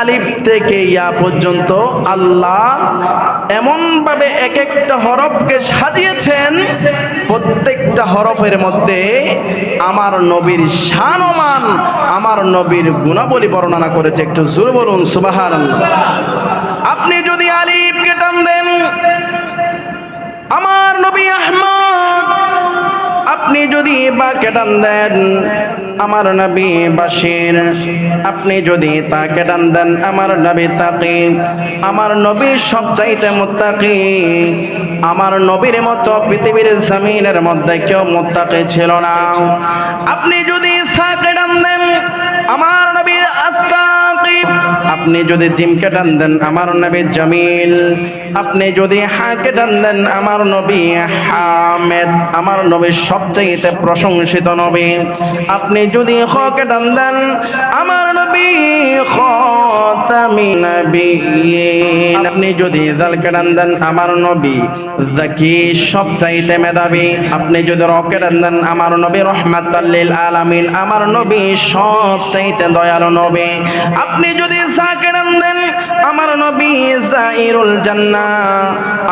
আলিফ থেকে ইয়া পর্যন্ত আল্লাহ এমন ভাবে এক একটা হরফকে সাজিয়েছেন, প্রত্যেকটা হরফের মধ্যে আমার নবীর সানমান আমার নবীর গুণাবলী বর্ণনা করেছে। একটু জোর বলুন সুবাহার আপনি যদি আপনি যদি বা কেটান দেন, আমার নবী বাসির আপনি যদি তা কেটান দেন, আমার নবী তাকি। আমার নবী সবচাইতে মুত্তাকি। আমার নবীর মতো পৃথিবীর জমিনের মধ্যে কেউ মুত্তাকি ছিল না। আপনি যদি সা কেটান দেন, আমার নবী আসাকিব আপনি যদি জিমকে কেটান দেন আমার নবী জামিল। আপনি যদি হা কেটান দেন আমার নবী হামেদ। আমার নবী সবচাইতে প্রশংসিত নবী। আপনি যদি খ কেটান দেন আমার নবী খতামি নবী আপনি যদি দাল কেটান দেন আমার নবী জাকি সবচাইতে মেধাবী। আপনি যদি র কেটান দেন আমার নবী রহমাতাল্লিল আলামিন। আমার নবী সবচাইতে দয়ালু নবী। আপনি যদি সা কেটান দেন, আমার নবী জাইরুল জান্নাহ,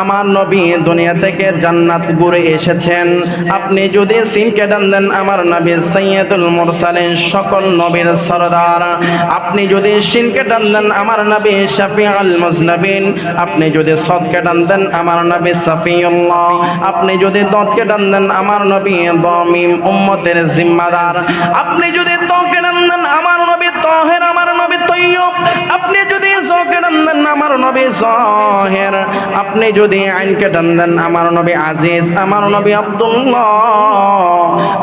আমার নবী দুনিয়া থেকে জান্নাত ঘুরে এসেছেন। আপনি যদি সিন কেটান দেন, আমার নবী সৈয়দুল মুরসালিন, সকল নবীর সরদার। আপনি যদি সিন কেটান দেন, আমার নবী শাফিউল মুজনবিন। আপনি যদি সদ কেটান দেন, আমার নবী সাফিউল্লাহ। আপনি যদি দত কেটান দেন, আমার নবী দমিম উম্মতের জিম্মাদার। আপনি যদি ত কেটান দেন, আমার নবী তহের, আমার নবী নবী জহের। আপনি যদি আইনকে টান দেন, আমার নবী আজিজ, আমার নবী আব্দুল্লাহ।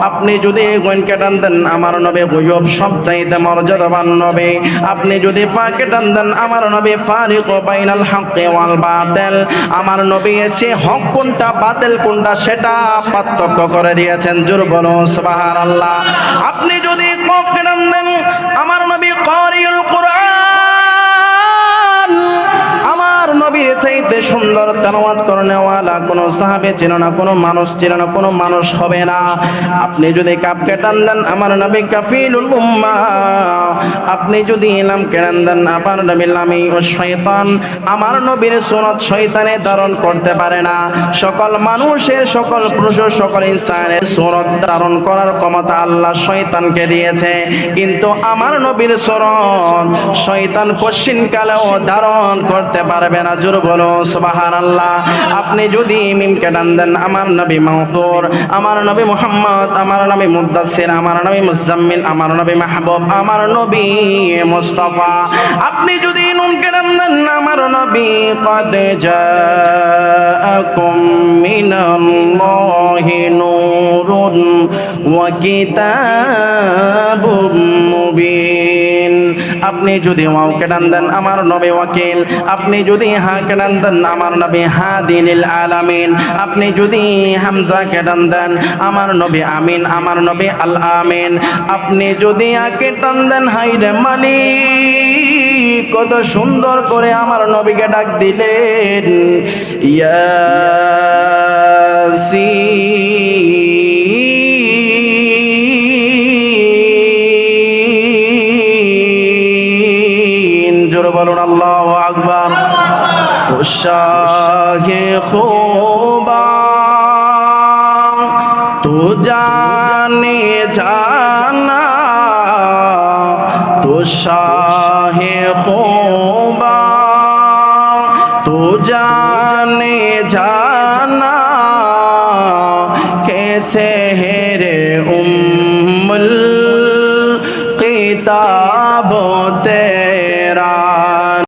আপনি যদি গইনকে টান দেন, আমার নবী গুয়ব সব চাইতে মর্যাদাবান নবী। আপনি যদি ফাকে টান দেন, আমার নবী ফারিক ও বাইনাল হক ওয়াল বাতিল। আমার নবী এসে হক কোনটা, বাতিল কোনটা, সেটা পার্থক্য করে দিয়েছেন। জোর বলুন, সুবহানাল্লাহ। আপনি যদি কফকে টান দেন, আমার নবী কারিউল কোরআন চাইতে সুন্দর তেলাওয়াত করনেওয়ালা, কোনো সাহাবে ছিল না, কোনো মানুষ ছিল না, কোনো মানুষ হবে না। আপনি যদি কাপকে টান দেন, আমার নবী কাফিলুল উম্মাহ আপনি যদি ইলাম কেরান দেন, আমার নবী লামি ও শয়তান। আমার নবীর সুনত শয়তানে ধারণ করতে পারে না। সকল মানুষের, সকল পুরুষ সকল ইনসানের সুরত ধারণ করার ক্ষমতা আল্লাহ শয়তানকে দিয়েছে। কিন্তু আমার নবীর সুরত শয়তান কশিন কালেও ধারণ করতে পারবে না। জোর বলো সুবাহান আল্লাহ আপনি যদি মিমকে টান দেন, আমার নবী মাহতুর আমার নবী মুহাম্মদ, আমার নবী মুদাসির আমার নবী মুজাম্মিল, আমার নবী মাহবুব, আমার নবী মুস্তাফা। আপনি যদি নুনকে টান দেন, আমার নবী কদ জাআকুম মিনাল্লাহি নূরুন ওয়া কিতাবুম মুবিন। আপনি যদি ওয়াওকে টান দেন, আমার নবী ওয়াকিল। আপনি যদি হা কেটান দেন, আমার নবী হাদিনিল আলামিন। আপনি যদি হামজা কেটান দেন, আমার নবী আমিন, আমার নবী আল আমিন। আপনি যদি আকে টান দেন হাইরে মালিক, কত সুন্দর করে আমার নবীকে ডাক দিলেন। ইয়াসিন। জোরে বলুন, আল্লাহু আকবার। তো শাহে খুবা। তো জানে জানা। তো শাহে খুবা। তো জানে জানা। কেছে হেরে উম্মুল কিতাব তেরা